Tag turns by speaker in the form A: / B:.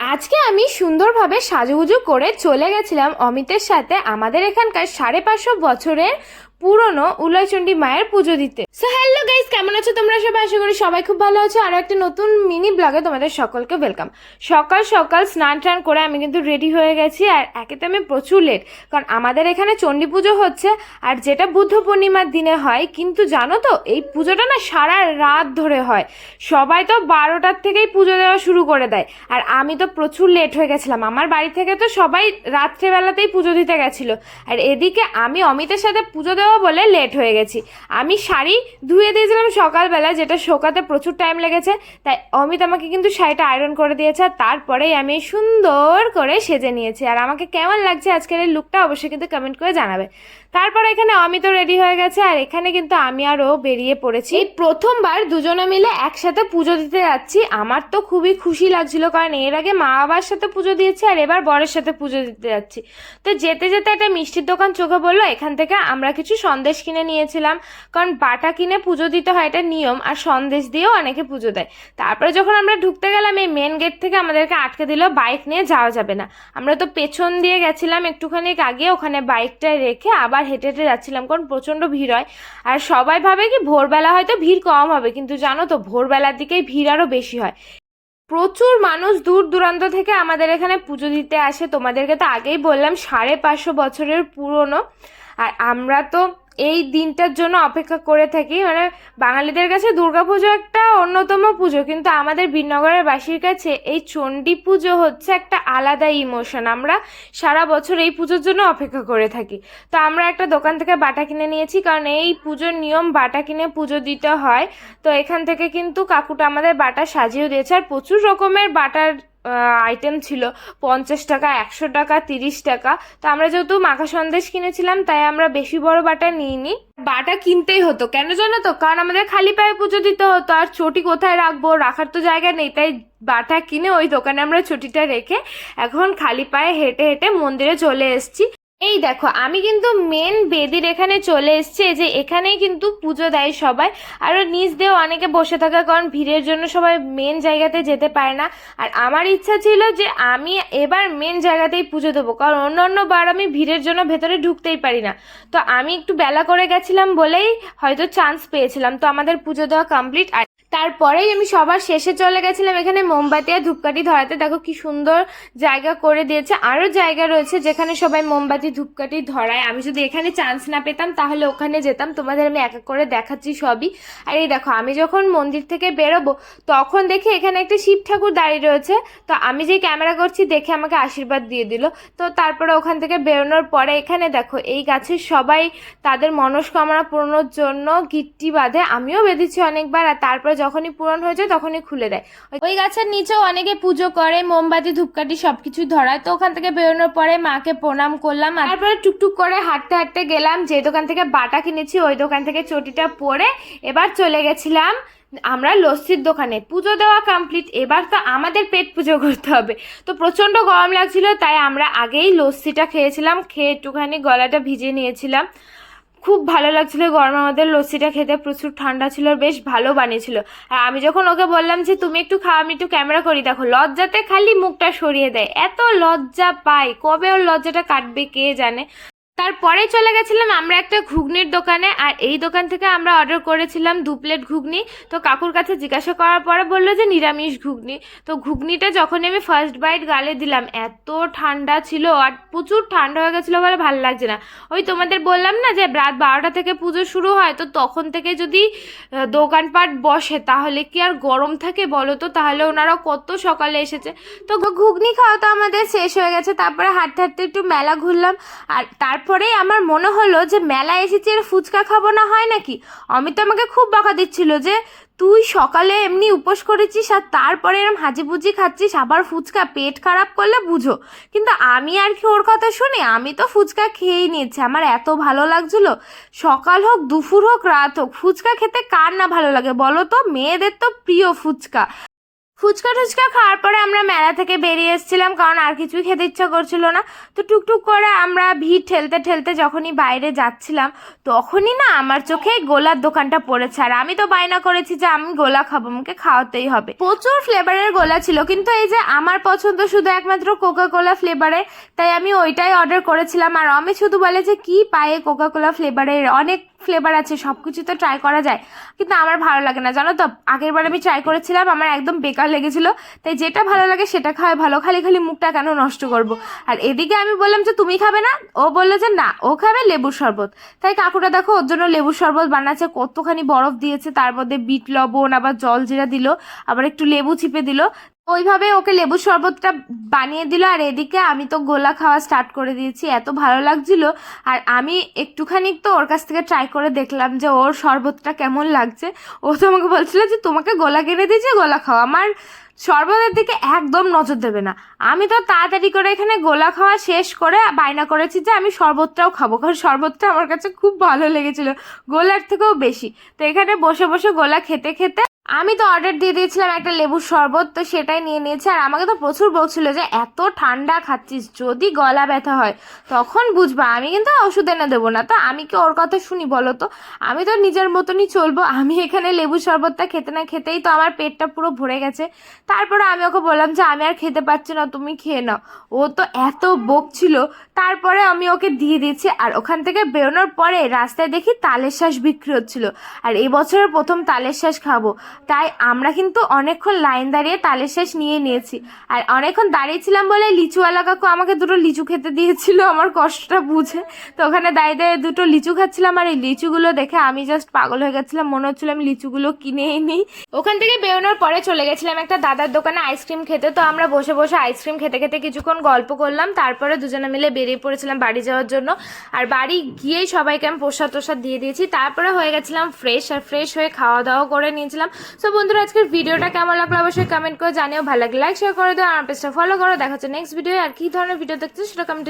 A: আজকে আমি সুন্দরভাবে সাজুগুজু করে চলে গেছিলাম অমিতের সাথে আমাদের এখানকার সাড়ে পাঁচশো বছরের পুরনো উলয়চণ্ডী মায়ের পুজো দিতে। সো হ্যালো গাইস কেমন আছো তোমরা সবাই আশা করি সবাই খুব ভালো আছো। আরও একটা নতুন মিনি ব্লগে তোমাদের সকলকে ওয়েলকাম সকাল সকাল স্নান টান করে আমি কিন্তু রেডি হয়ে গেছি, আর একেতে আমি প্রচুর লেট কারণ আমাদের এখানে চণ্ডী পুজো হচ্ছে, আর যেটা বুদ্ধ পূর্ণিমার দিনে হয়, কিন্তু জানো তো, এই পুজোটা না সারা রাত ধরে হয়। সবাই তো বারোটার থেকেই পুজো দেওয়া শুরু করে দেয়, আর আমি তো প্রচুর লেট হয়ে গেছিলাম। আমার বাড়ি থেকে তো সবাই রাত্রেবেলাতেই পুজো দিতে গেছিল। আর এদিকে আমি অমিতের সাথে পুজো দেওয়া বলে লেট হয়ে গেছি। আমি শাড়ি ধুয়ে দিয়েছিলাম সকালবেলা, যেটা শোকাতে প্রচুর টাইম লেগেছে, তাই অমিত আমাকে কিন্তু শাড়িটা আয়রন করে দিয়েছে আর তারপরেই আমি সুন্দর করে সেজে নিয়েছি। আর আমাকে কেমন লাগছে আজকের এই লুকটা অবশ্যই কিন্তু কমেন্ট করে জানাবে। তারপর এখানে অমিতও রেডি হয়ে গেছে, আর এখানে কিন্তু আমি আরও বেরিয়ে পড়েছি। প্রথমবার দুজনে মিলে একসাথে পুজো দিতে যাচ্ছি, আমার তো খুবই খুশি লাগছিল, কারণ এর আগে মা বাবার সাথে পুজো দিয়েছি, আর এবার বরের সাথে পুজো দিতে যাচ্ছি। তো যেতে যেতে একটা মিষ্টির দোকান চোখে বলল এখান থেকে আমরা কিছু সন্দেশ কিনে নিয়েছিলাম, কারণ বাটা কিনে পুজো দিতে হয় এটা নিয়ম, আর সন্দেশ দিয়েও অনেকে পুজো দেয়। তারপরে যখন আমরা ঢুকতে গেলাম, এই মেন গেট থেকে আমাদেরকে আটকে দিল বাইক নিয়ে যাওয়া যাবে না। আমরা তো পেছন দিয়ে গেছিলাম একটুখানি আগে, ওখানে বাইকটা রেখে আবার হেঁটে হেঁটে যাচ্ছিলাম, কারণ প্রচণ্ড ভিড় হয়। আর সবাই ভাবে কি ভোরবেলা হয়তো ভিড় কম হবে, কিন্তু জানো তো, ভোরবেলার দিকেই ভিড় আরও বেশি হয়। প্রচুর মানুষ দূর দূরান্ত থেকে আমাদের এখানে পুজো দিতে আসে। তোমাদেরকে তো আগেই বললাম, সাড়ে পাঁচশো বছরের পুরনো। আর আমরা তো এই দিনটার জন্য অপেক্ষা করে থাকি। মানে বাঙালিদের কাছে দুর্গাপুজো একটা অন্যতম পুজো, কিন্তু আমাদের বীরনগরের বাসীর কাছে এই চণ্ডী পুজো হচ্ছে একটা আলাদা ইমোশন আমরা সারা বছর এই পুজোর জন্য অপেক্ষা করে থাকি। তো আমরা একটা দোকান থেকে বাটা কিনে নিয়েছি, কারণ এই পুজোর নিয়ম বাটা কিনে পুজো দিতে হয়। তো এখান থেকে কিন্তু কাকুটা আমাদের বাটা সাজিয়েও দিয়েছে, আর প্রচুর রকমের বাটার আইটেম ছিল পঞ্চাশ টাকা, একশো টাকা, তিরিশ টাকা। তো আমরা যেহেতু মাখা সন্দেশ কিনেছিলাম, তাই আমরা বেশি বড় বাটা নিইনি। বাটা কিনতেই হতো, কেন জানো তো? কারণ আমাদের খালি পায়ে পুজো দিতে হতো, আর চটি কোথায় রাখব? রাখার তো জায়গা নেই, তাই বাটা কিনে ওই দোকানে আমরা চটিটা রেখে এখন খালি পায়ে হেঁটে হেঁটে মন্দিরে চলে এসেছি। এই দেখো, আমি কিন্তু মেন বেদির এখানে চলে এসেছি যে এখানেই কিন্তু পুজো দেয় সবাই। আর নিচ দিয়েও অনেকে বসে থাকা, কারণ ভিড়ের জন্য সবাই মেন জায়গাতে যেতে পারে না। আর আমার ইচ্ছা ছিল যে আমি এবার মেন জায়গাতেই পুজো দেবো, কারণ অন্য অন্য বার আমি ভিড়ের জন্য ভেতরে ঢুকতেই পারি না। তো আমি একটু বেলা করে গেছিলাম বলেই হয়তো চান্স পেয়েছিলাম। তো আমাদের পুজো দেওয়া কমপ্লিট আর তারপরেই আমি সবার শেষে চলে গেছিলাম এখানে মোমবাতি আর ধূপকাঠি ধরাতে। দেখো কি সুন্দর জায়গা করে দিয়েছে। আরও জায়গা রয়েছে যেখানে সবাই মোমবাতি, ধূপকাঠি ধরায়। আমি যদি এখানে চান্স না পেতাম, তাহলে ওখানে যেতাম। তোমাদের আমি এক এক করে দেখাচ্ছি সবই। আর এই দেখো, আমি যখন মন্দির থেকে বেরোবো, তখন দেখি এখানে একটা শিব ঠাকুর দাঁড়িয়ে রয়েছে। তো আমি যে ক্যামেরা করছি, দেখে আমাকে আশীর্বাদ দিয়ে দিল। তো তারপরে ওখান থেকে বেরোনোর পরে এখানে দেখো, এই গাছের সবাই তাদের মনস্কামনা পূরণের জন্য গিট্টি বাঁধে। আমিও বেঁধেছি অনেকবার, আর তারপরে যখনই পূরণ হয়ে যায়, তখনই খুলে দেয়। ওই গাছের নিচেও অনেকে পুজো করে, মোমবাতি, ধূপকাঠি সবকিছু ধরায়। তো ওখান থেকে বেরোনোর পরে মাকে প্রণাম করলাম তারপরে টুকটুক করে হাঁটতে হাঁটতে গেলাম। যে দোকান থেকে বাটা কিনেছি, ওই দোকান থেকে চটিটা পরে এবার চলে গেছিলাম আমরা লস্যির দোকানে। পুজো দেওয়া কমপ্লিট এবার তো আমাদের পেট পুজো করতে হবে। তো প্রচণ্ড গরম লাগছিল, তাই আমরা আগেই লস্যিটা খেয়েছিলাম, খেয়ে একটুখানি গলাটা ভিজে নিয়েছিলাম। খুব ভালো লাগছিল। গরমের আমাদের লস্যিটা খেতে প্রচুর ঠান্ডা ছিল, বেশ ভালো বানিয়েছিল। আর আমি যখন ওকে বললাম যে, তুমি একটু খাও, আমি একটু ক্যামেরা করি। দেখো, লজ্জাতে খালি মুখটা সরিয়ে দেয়। এত লজ্জা পায়। কবে ওর লজ্জাটা কাটবে, কে জানে? তারপরে চলে গেছিলাম আমরা একটা ঘুগনির দোকানে, আর এই দোকান থেকে আমরা অর্ডার করেছিলাম দু প্লেট ঘুগনি। তো কাকুর কাছে জিজ্ঞাসা করার পরে বলল যে নিরামিষ ঘুগনি। তো ঘুগনিটা যখন আমি ফার্স্ট বাইট গালে দিলাম, এত ঠান্ডা ছিল আর প্রচুর ঠান্ডা হয়ে গেছিল বলে ভালো লাগছে না। ওই তোমাদের বললাম না যে রাত বারোটা থেকে পুজো শুরু হয়, তো তখন থেকে যদি দোকানপাট বসে, তাহলে কি আর গরম থাকে বলো তো? তাহলে ওনারা কত সকালে এসেছে। তো ঘুগনি খাওয়া তো আমাদের শেষ হয়ে গেছে, তারপরে হাঁটতে হাঁটতে একটু মেলা ঘুরলাম। আর তারপরেই আমার মনে হলো যে মেলা এসেছি আর ফুচকা খাব না হয় নাকি? অমিত আমাকে খুব বকা দিচ্ছিল যে, তুই সকালে এমনি উপোস করেছিস আর তারপরে এরম হাজি হাজিপুজি খাচ্ছিস, আবার ফুচকা পেট খারাপ করলে বুঝো। কিন্তু আমি আর কি ওর কথা শুনি? আমি তো ফুচকা খেয়েই নিয়েছি। আমার এত ভালো লাগছিল। সকাল হোক, দুপুর হোক, রাত হোক, ফুচকা খেতে কার না ভালো লাগে বলো তো? মেয়েদের তো প্রিয় ফুচকা। ফুচকা টুচকা খাওয়ার পরে আমরা মেলা থেকে বেরিয়ে এসেছিলাম, কারণ আর কিছুই খেতে ইচ্ছা করছিল না। তো টুকটুক করে আমরা ভিড় ঠেলতে ঠেলতে যখনই বাইরে যাচ্ছিলাম, তখনই না আমার চোখে গোলার দোকানটা পড়েছে। আর আমি তো বায়না করেছি যে আমি গোলা খাব, আমাকে খাওয়াতেই হবে। প্রচুর ফ্লেভারের গোলা ছিল, কিন্তু এই যে আমার পছন্দ শুধু একমাত্র কোকা কোলা ফ্লেভারের তাই আমি ওইটাই অর্ডার করেছিলাম। আর আমি শুধু বলে যে, কি পায়ে কোকা কোলা ফ্লেভারের অনেক ফ্লেভার আছে সব কিছু তো ট্রাই করা যায়। কিন্তু আমার ভালো লাগে না, জানো তো? আগের বার আমি ট্রাই করেছিলাম, আমার একদম বেকার লেগেছিল। তাই যেটা ভালো লাগে সেটা খাওয়াই ভালো। খালি খালি মুখটা কেন নষ্ট করব? আর এদিকে আমি বললাম যে, তুমি খাবে না? ও বলল যে, না, ও খাবে লেবুর শরবত। তাই কাকুটা দেখো, ওর জন্য লেবুর শরবত বানাচ্ছে, কতখানি বরফ দিয়েছে, তার মধ্যে বিট, লবণ, আবার জল জিরা দিল, আবার একটু লেবু চিপে দিল। ওইভাবে ওকে লেবু শরবতটা বানিয়ে দিল, আর এদিকে আমি তো গোলা খাওয়া স্টার্ট করে দিয়েছি, এত ভালো লাগছিল। আর আমি একটুখানি তো ওর কাছ থেকে ট্রাই করে দেখলাম যে ওর শরবতটা কেমন লাগছে। ও তো আমাকে বলছিল যে, তোমাকে গোলা কিনে দিয়েছে, গোলা খাওয়া আমার শরবতের দিকে একদম নজর দেবে না। আমি তো তাড়াতাড়ি করে এখানে গোলা খাওয়া শেষ করে বায়না করেছি যে, আমি শরবতটাও খাব। কারণ শরবতটা আমার কাছে খুব ভালো লেগেছিল, গোলার থেকেও বেশি। তো এখানে বসে বসে গোলা খেতে খেতে আমি তো অর্ডার দিয়ে দিয়েছিলাম একটা লেবুর শরবত, তো সেটাই নিয়ে নিয়েছে। আর আমাকে তো প্রচুর বলছিল যে, এত ঠান্ডা খাচ্ছিস, যদি গলা ব্যথা হয়, তখন বুঝবা, আমি কিন্তু ওষুধ এনে দেবো না। তো আমি কি ওর কথা শুনি বলো তো? আমি তো নিজের মতনই চলবো। আমি এখানে লেবু শরবতটা খেতে না খেতেই তো আমার পেটটা পুরো ভরে গেছে। তারপরে আমি ওকে বললাম যে, আমি আর খেতে পারছি না, তুমি খেয়ে নাও। ও তো এত বকছিল। তারপরে আমি ওকে দিয়ে দিয়েছি। আর ওখান থেকে বেরোনোর পরে রাস্তায় দেখি তালের শ্বাস বিক্রি হচ্ছিল। আর এই বছরের প্রথম তালের শ্বাস খাব। তাই আমরা কিন্তু অনেকক্ষণ লাইন দাঁড়িয়ে তালের শেষ নিয়ে নিয়েছি। আর অনেকক্ষণ দাঁড়িয়েছিলাম বলে লিচুওয়ালা কাকু আমাকে দুটো লিচু খেতে দিয়েছিল, আমার কষ্টটা বুঝে। তো ওখানে দাঁড়িয়ে দাঁড়িয়ে দুটো লিচু খাচ্ছিলাম আর এই লিচুগুলো দেখে আমি জাস্ট পাগল হয়ে গেছিলাম। মনে হচ্ছিল আমি লিচুগুলো কিনেই নিই ওখান থেকে বেরোনোর পরে চলে গেছিলাম একটা দাদার দোকানে আইসক্রিম খেতে। তো আমরা বসে বসে আইসক্রিম খেতে খেতে কিছুক্ষণ গল্প করলাম, তারপরে দুজনে মিলে বেরিয়ে পড়েছিলাম বাড়ি যাওয়ার জন্য। আর বাড়ি গিয়েই সবাইকে আমি প্রসাদ টোসাদ দিয়ে দিয়েছি। তারপরে হয়ে গেছিলাম ফ্রেশ আর ফ্রেশ হয়ে খাওয়া দাওয়া করে নিয়েছিলাম। সো বন্ধুরা, আজকের ভিডিওটা কেমন লাগল অবশ্যই কমেন্ট করে জানিও। ভালো লাগলে লাইক শেয়ার করে দাও। আমার পেজটা ফলো করো। দেখা হচ্ছে নেক্সট ভিডিও আর কি ধরনের ভিডিও দেখছ সেটা কমেন্ট